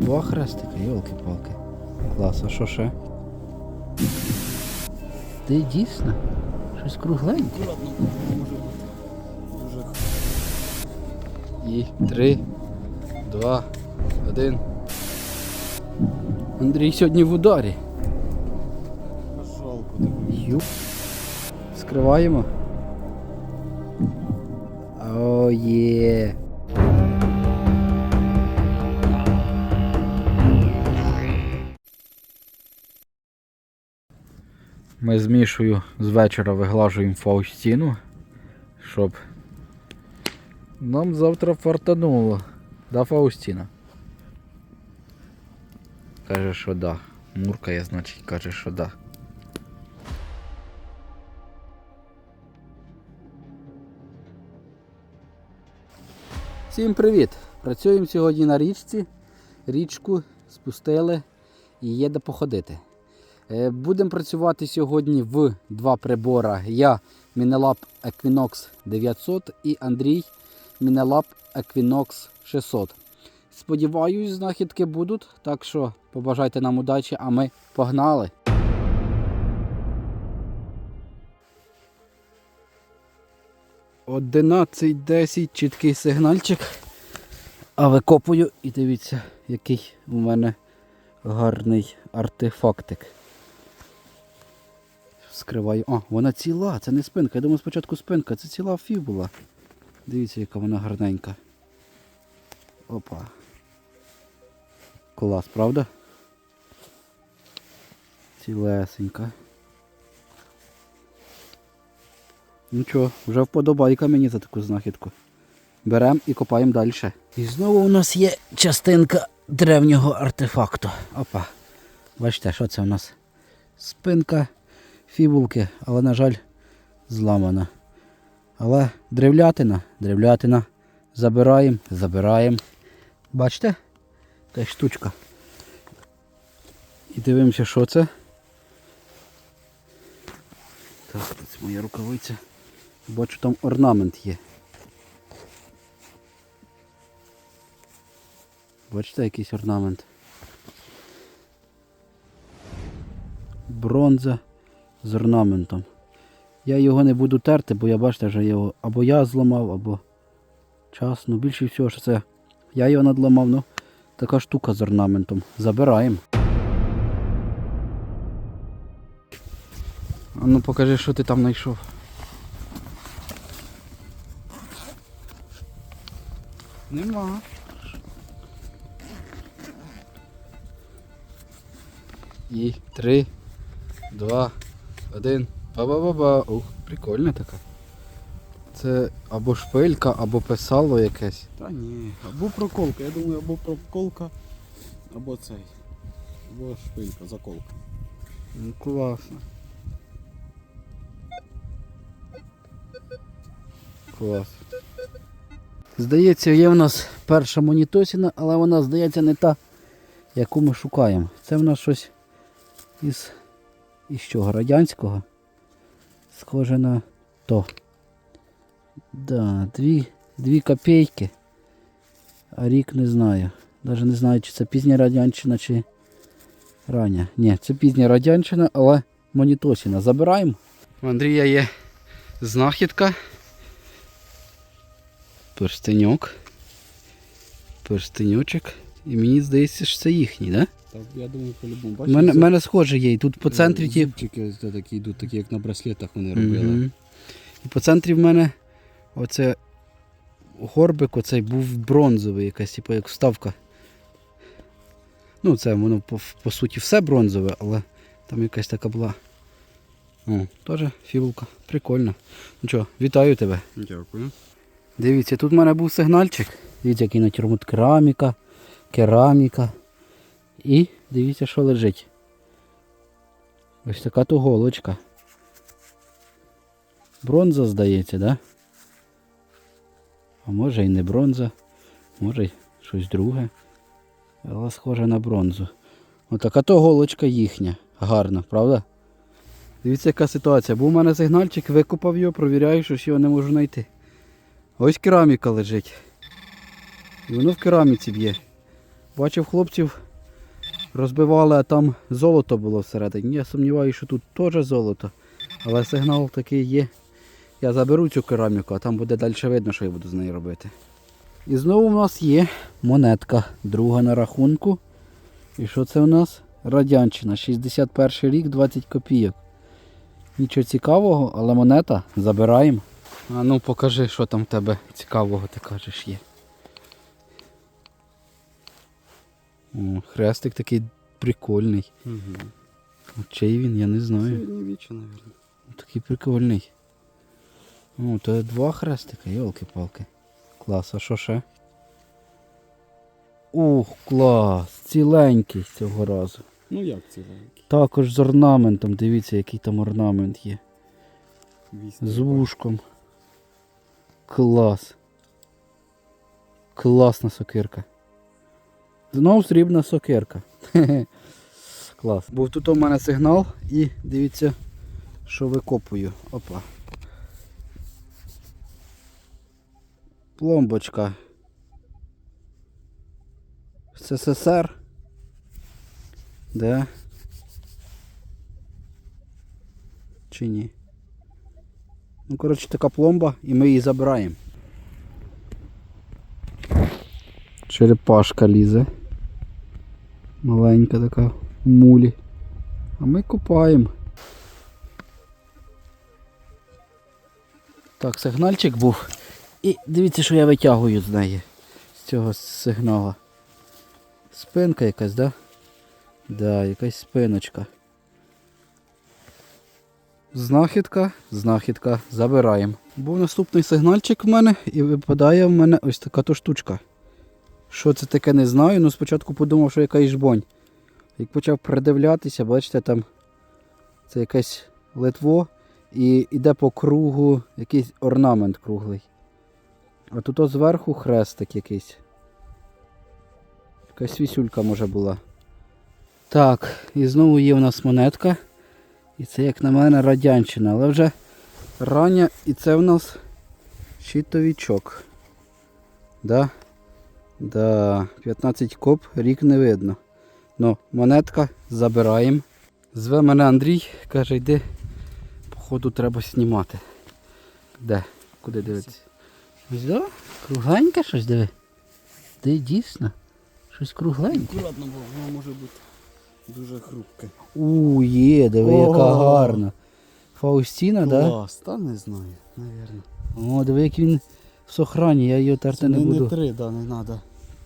Два хрестики, йолки-палки. Клас, а що ще? Ти дійсно? Щось кругленьке. І три, два, один. Андрій сьогодні в ударі. Жалко тебе. Ю. Скриваємо. О, є. Ми з Мішою з вечора виглажуємо Фаустіну, щоб нам завтра фартануло. Да, Фаустіна? Каже, що да. Муркає, значить, каже, що да. Всім привіт! Працюємо сьогодні на річці. Річку спустили і є де походити. Е, Будемо працювати сьогодні в два прибора. Я Мінелаб Equinox 900 і Андрій Мінелаб Equinox 600. Сподіваюсь, знахідки будуть, так що побажайте нам удачі, а ми погнали! Одинадцять десять, чіткий сигнальчик. А викопую і дивіться, який у мене гарний артефактик. Скриваю. А, вона ціла, це не спинка. Я думав спочатку спинка, це ціла фібула. Дивіться, яка вона гарненька. Опа. Клас, правда? Цілесенька. Ну чого, вже вподобайка мені за таку знахідку. Беремо і копаємо далі. І знову у нас є частинка древнього артефакту. Опа. Бачите, що це у нас? Спинка фібулки, але, на жаль, зламана. Але древлятина, древлятина. Забираємо, забираємо. Бачите? Та штучка. І дивимося, що це. Так, це моя рукавиця. Бачу, там орнамент є. Бачите, якийсь орнамент. Бронза з орнаментом. Я його не буду терти, бо я бачите, вже його або я зламав, або час. Ну більше всього, що це я його надламав, ну така штука з орнаментом. Забираємо. А ну покажи, що ти там знайшов. Нема. І три, два, один. Ба-ба-ба-ба. Ух, прикольна така. Це або шпилька, або писало якесь. Та ні, або проколка. Я думаю, або проколка, або цей. Або шпилька, заколка. Ну класно. Клас. Здається, є в нас перша монітосіна, але вона, здається, не та, яку ми шукаємо. Це в нас щось із, із чого? Радянського. Схоже на то. Да, дві, дві копійки. А рік не знаю. Навіть не знаю, чи це пізня радянщина, чи рання. Ні, це пізня радянщина, але монітосіна. Забираємо. У Андрія є знахідка. Перстеньок. Перстеньочок. І мені здається, що це їхній, да? Так, я думаю, по-любому. У Бачиш, мене, це- мене схоже є. І тут по центрі ті. Зубчики ось такі йдуть, такі як на браслетах вони робили. Мгм. І по центрі в мене оце горбик оцей був бронзовий, якась, типу, як вставка. Ну, це воно по, по суті все бронзове, але там якась така була. О, теж фібулка. Прикольно. Ну що, вітаю тебе. Дякую. Дивіться, тут в мене був сигнальчик. Дивіться, який натюрмут кераміка, кераміка. І дивіться, що лежить. Ось така то голочка. Бронза, здається, да? А може і не бронза, може й щось друге. Але схоже на бронзу. Отака то голочка їхня. Гарна, правда? Дивіться, яка ситуація. Був у мене сигнальчик, викопав його, провіряю, що ж його не можу знайти. Ось кераміка лежить. І воно в кераміці б'є. Бачив хлопців, розбивали, а там золото було всередині. Я сумніваюся, що тут теж золото. Але сигнал такий є. Я заберу цю кераміку, а там буде далі видно, що я буду з нею робити. І знову в нас є монетка, друга на рахунку. І що це у нас? Радянщина, 61 рік, 20 копійок. Нічого цікавого, але монета забираємо. А ну покажи, що там в тебе цікавого, ти кажеш є. О, хрестик такий прикольний. Угу. Чий він, я не знаю. Середньовіччя, мабуть. Такий прикольний. О, то є два хрестика, йолки-палки. Клас, а що ще? Ух, клас! Ціленький цього разу. Ну як ціленький? Також з орнаментом, дивіться, який там орнамент є. Вісім. З вушком. Клас. Класна сокирка. Знов срібна сокирка. Клас. Був тут у мене сигнал і дивіться, що викопую. Опа. Пломбочка. СССР. Де? Чи ні? Ну, коротше, така пломба і ми її забираємо. Черепашка лізе. Маленька така в мулі. А ми купаємо. Так, сигнальчик був. І дивіться, що я витягую з неї. З цього сигнала. Спинка якась, да? Да, якась спиночка. Знахідка, знахідка, забираємо. Був наступний сигнальчик в мене і випадає в мене ось така то штучка. Що це таке, не знаю, ну спочатку подумав, що якась жбонь. Як почав придивлятися, бачите, там це якесь литво і йде по кругу якийсь орнамент круглий. А тут ось зверху хрестик якийсь. Якась вісюлька може була. Так, і знову є у нас монетка. І це, як на мене, радянщина, але вже рання і це в нас щитовічок. Да? Да, 15 коп, рік не видно. Ну, монетка забираємо. Зве мене Андрій, каже, йди, походу треба знімати. Де? Куди дивитися? Ось да? Кругленьке щось диви. Де дійсно? Щось кругленьке. Акуратно, бо воно може бути дуже хрупке. У, є, диви, яка гарна. Фаустіна, так? Да? Клас, та не знаю, навірно. О, диви, як він в сохрані, я її терти не, не, буду. не три, да, не треба.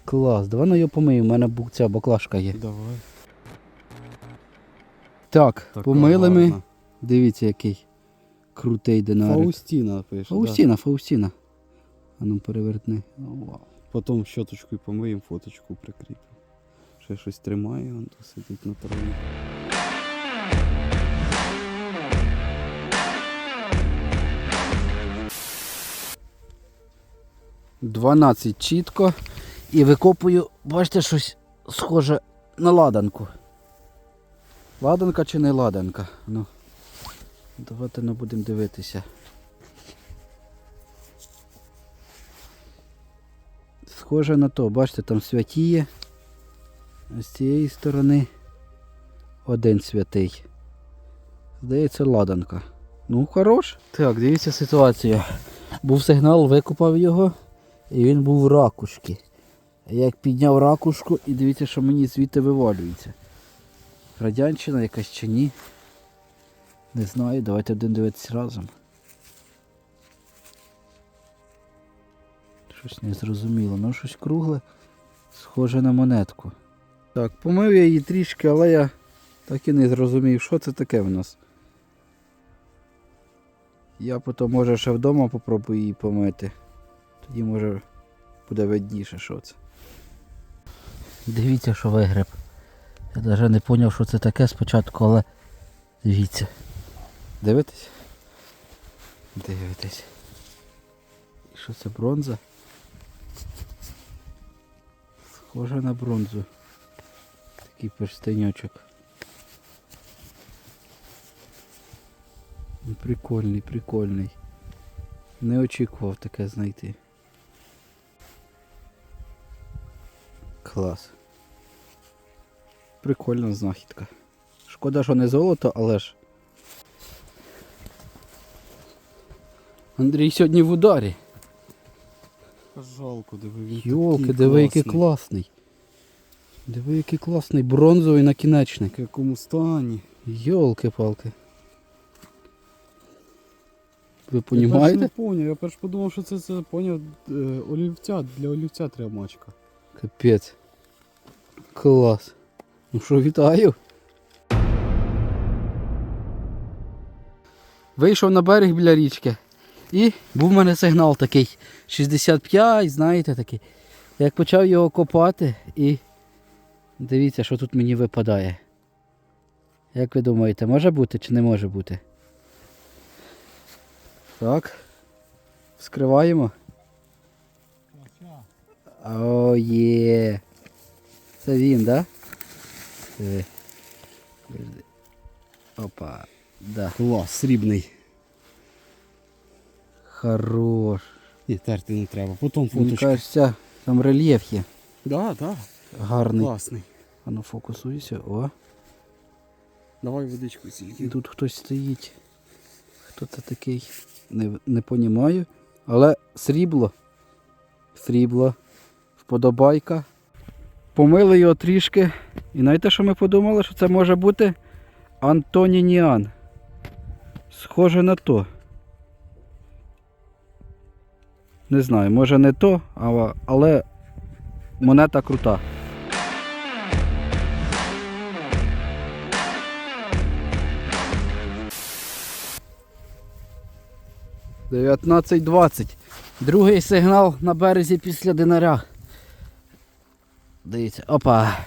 Клас, давай на його помию, у мене ця баклажка є. Давай. Так, Така помили ми. гарна. Дивіться, який крутий динарик. Фаустіна пише. Фаустіна, Фаустіна. А ну перевертни. О, вау. Да. Потім щоточкою помиємо, фоточку прикріпимо. Ще щось тримає, он тут сидить на траві. — 12 чітко. І викопую, бачите, щось схоже на ладанку. Ладанка чи не ладанка? Ну, давайте не будемо дивитися. Схоже на то, бачите, там святіє. З цієї сторони один святий. Здається, ладанка. Ну, хорош. Так, дивіться ситуація. Був сигнал, викопав його, і він був в ракушки. Як підняв ракушку і дивіться, що мені звідти вивалюється. Радянщина якась чи ні. Не знаю, давайте один дивитися разом. Щось не зрозуміло, ну щось кругле, схоже на монетку. Так, помив я її трішки, але я так і не зрозумів, що це таке в нас. Я потім може ще вдома попробую її помити. Тоді може буде видніше, що це. Дивіться, що вигреб. Я навіть не зрозумів, що це таке спочатку, але дивіться. Дивитесь? Дивитесь. Що це бронза? Схоже на бронзу. Такий перстеньочок. Прикольний, прикольний. Не очікував таке знайти. Клас. Прикольна знахідка. Шкода, що не золото, але ж. Андрій сьогодні в ударі. Жалко, диви, він Йолки, такий диви, який класний. Диви, який класний бронзовий накінечник. В якому стані. Йолки-палки. Ви Я перш не понімаєте? поняв, я перш подумав, що це, це поняв, е, олівця, для олівця треба мачка. Капець. Клас. Ну що, вітаю. Вийшов на берег біля річки. І був в мене сигнал такий 65, знаєте такий. Як почав його копати і дивіться, що тут мені випадає. Як ви думаєте, може бути чи не може бути? Так. Вскриваємо. О, є. Це він, да? Диви. Опа. Да. Клас, срібний. Хорош. Ні, терти не треба. Потім Мені фоточку. кажеться, там рельєф є. Да, да. Гарний. Класний. А ну фокусуйся. О. Давай водичку І тільки. тут хтось стоїть. Хто це такий? Не, не понімаю. Але срібло. Срібло. Вподобайка. Помили його трішки. І знаєте, що ми подумали, що це може бути Антонініан. Схоже на то. Не знаю, може не то, але, монета крута. Дев'ятнадцять двадцять. Другий сигнал на березі після динаря. Дивіться, опа.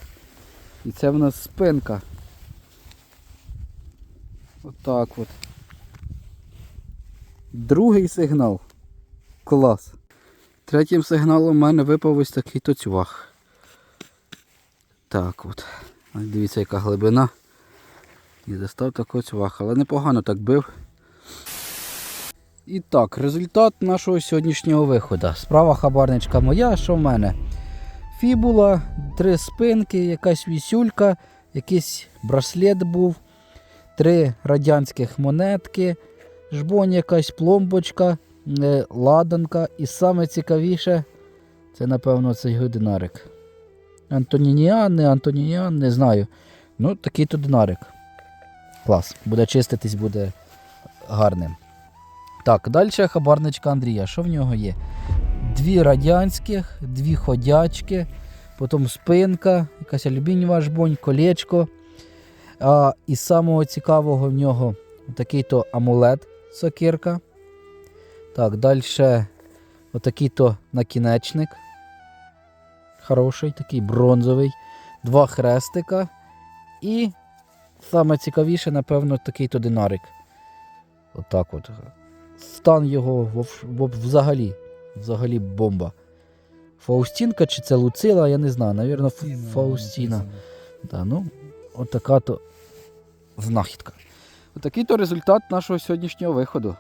І це в нас спинка. Отак от. Другий сигнал. Клас. Третім сигналом в мене випав ось такий тоцювах. Так от. Дивіться, яка глибина. І достав такий цвах, але непогано так бив. І так, результат нашого сьогоднішнього виходу. Справа хабарничка моя, що в мене? Фібула, три спинки, якась вісюлька, якийсь браслет був, три радянських монетки, жбонь якась пломбочка, е, ладанка. І саме цікавіше, це напевно цей годинарик. Антонініан, не Антонініан, не знаю. Ну, такий то динарик. Клас. Буде чиститись, буде гарним. Так, далі хабарничка Андрія. Що в нього є? Дві радянських, дві ходячки, потім спинка, якась алюмінієва жбонь, колечко. А, і самого цікавого в нього такий-то амулет сокирка. Так, далі отакий-то накінечник. Хороший, такий бронзовий. Два хрестика. І саме цікавіше, напевно, такий-то динарик. Отак от. Стан його взагалі. Взагалі бомба. Фаустінка чи це Луцила, я не знаю. Навірно, Фаустіна. Да, ну, отака то знахідка. Отакий то результат нашого сьогоднішнього виходу.